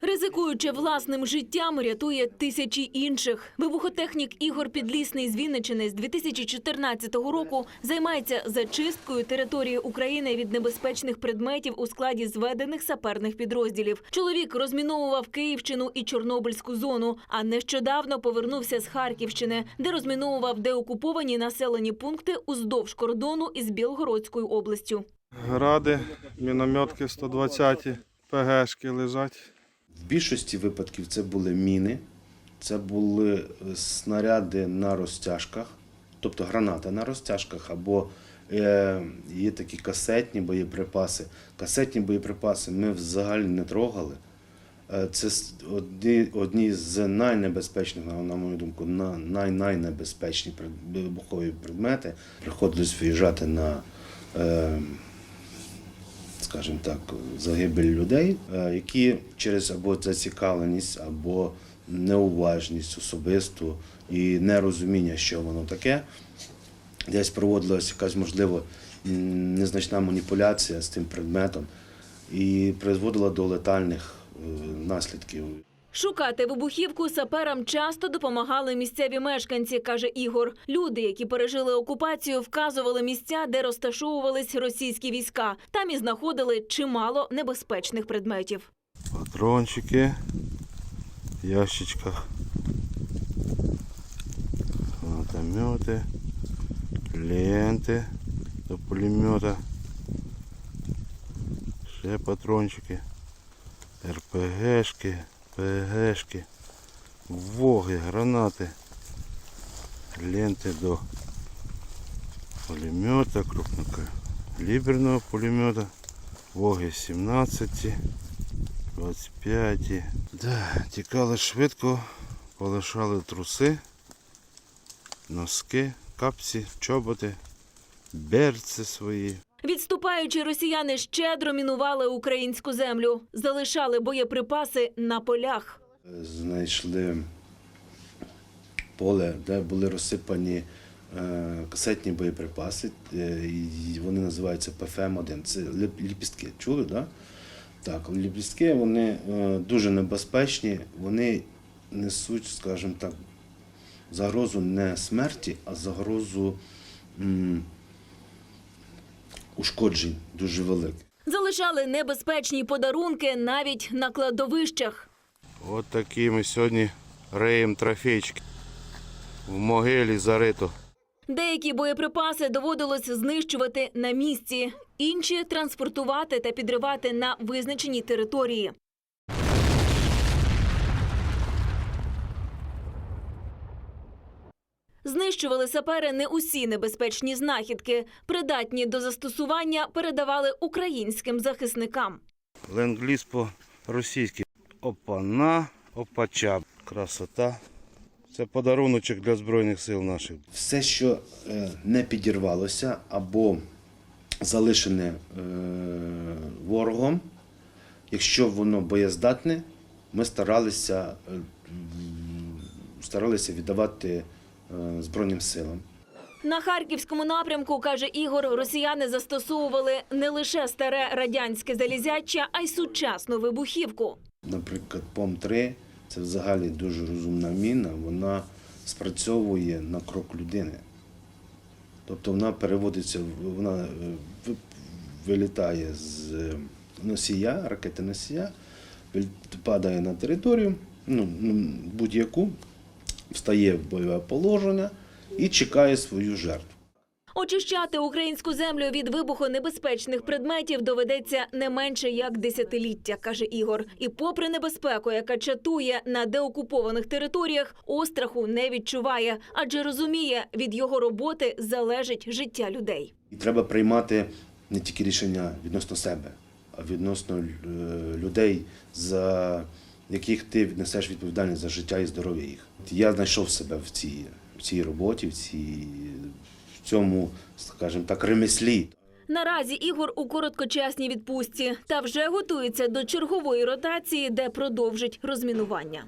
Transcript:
Ризикуючи власним життям, рятує тисячі інших. Вибухотехнік Ігор Підлісний з Вінничини з 2014 року займається зачисткою території України від небезпечних предметів у складі зведених саперних підрозділів. Чоловік розміновував Київщину і Чорнобильську зону, а нещодавно повернувся з Харківщини, де розміновував деокуповані населені пункти уздовж кордону із Білгородською областю. Гради, мінометки 120, ПГшки лежать. В більшості випадків це були міни, це були е, снаряди на розтяжках, тобто гранати на розтяжках, або е, є такі касетні боєприпаси. Касетні боєприпаси ми взагалі не трогали. Е, Це одні, одні з найнебезпечних, на, мою думку, на, най, найнебезпечні вибухові предмети. Приходилось виїжджати на е, скажімо так, загибель людей, е, які через або зацікавленість, або неуважність особисту і нерозуміння, що воно таке, десь проводилася якась, можливо, незначна маніпуляція з тим предметом і призводила до летальних е, наслідків. Шукати вибухівку саперам часто допомагали місцеві мешканці, каже Ігор. Люди, які пережили окупацію, вказували місця, де розташовувались російські війська. Там і знаходили чимало небезпечних предметів. Патрончики в ящичках. Гранатомети, ленти до пулемета. Ще патрончики. РПГшки, ПГшки, воги, гранати, ленти до пулемета, крупнокаліберного пулемета, воги 17. 25. Да, тікали швидко, полишали труси, носки, капці, чоботи, берці свої. Відступаючи, росіяни щедро мінували українську землю, залишали боєприпаси на полях. Знайшли поле, де були розсипані е, касетні боєприпаси, е, і вони називаються ПФМ-1. Це ліпістки. Чули, так? Так, ліпістки вони е, дуже небезпечні, вони несуть, скажімо так, загрозу не смерті, а загрозу ушкоджень дуже великих. Залишали небезпечні подарунки навіть на кладовищах. От такі ми сьогодні реєм трофейчики. В могилі зарито. Деякі боєприпаси доводилось знищувати на місці, інші транспортувати та підривати на визначеній території. Знищували сапери не усі небезпечні знахідки. Придатні до застосування передавали українським захисникам. Ленд-ліз по-російськи. Опана, опача. Красота. Це подаруночок для Збройних сил наших. все, що е, не підірвалося або залишене е, ворогом, якщо воно боєздатне, ми старалися, е, старалися віддавати Збройним силам. На харківському напрямку, каже Ігор, росіяни застосовували не лише старе радянське залізяча, а й сучасну вибухівку. Наприклад, ПОМ-3 це взагалі дуже розумна міна, вона спрацьовує на крок людини. Тобто вона переводиться, вона е, вилітає з е, носія, ракети носія, падає на територію, ну, будь-яку, встає в бойове положення і чекає свою жертву. Очищати українську землю від вибухонебезпечних предметів доведеться не менше як десятиліття, каже Ігор. І попри небезпеку, яка чатує на деокупованих територіях, остраху не відчуває, адже розуміє, від його роботи залежить життя людей. І треба приймати не тільки рішення відносно себе, а відносно е, людей, за яких ти несеш відповідальність за життя і здоров'я їх. Я знайшов себе в цій, в цій роботі, в, цій, в цьому, скажімо так, ремеслі. Наразі Ігор у короткочасній відпустці та вже готується до чергової ротації, де продовжить розмінування.